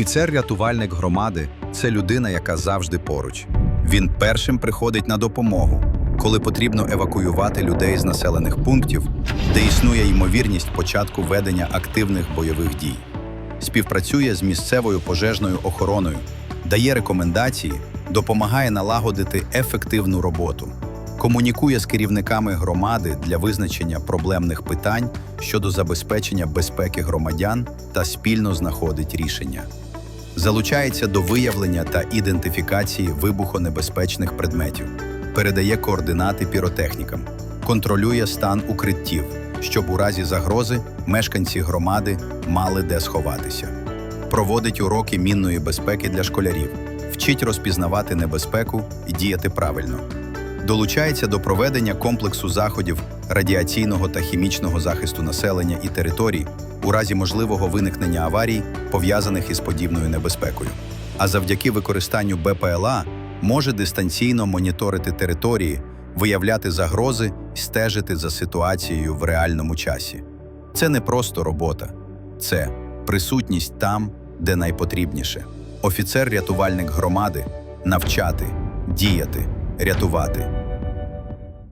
Офіцер-рятувальник громади це людина, яка завжди поруч. Він першим приходить на допомогу, коли потрібно евакуювати людей з населених пунктів, де існує ймовірність початку ведення активних бойових дій. Співпрацює з місцевою пожежною охороною, дає рекомендації, допомагає налагодити ефективну роботу, комунікує з керівниками громади для визначення проблемних питань щодо забезпечення безпеки громадян та спільно знаходить рішення. Залучається до виявлення та ідентифікації вибухонебезпечних предметів, передає координати піротехнікам, контролює стан укриттів, щоб у разі загрози мешканці громади мали де сховатися. Проводить уроки мінної безпеки для школярів, вчить розпізнавати небезпеку і діяти правильно. Долучається до проведення комплексу заходів радіаційного та хімічного захисту населення і територій у разі можливого виникнення аварій, пов'язаних із подібною небезпекою. А завдяки використанню БПЛА може дистанційно моніторити території, виявляти загрози стежити за ситуацією в реальному часі. Це не просто робота, це присутність там, де найпотрібніше. Офіцер-рятувальник громади навчати, діяти, рятувати.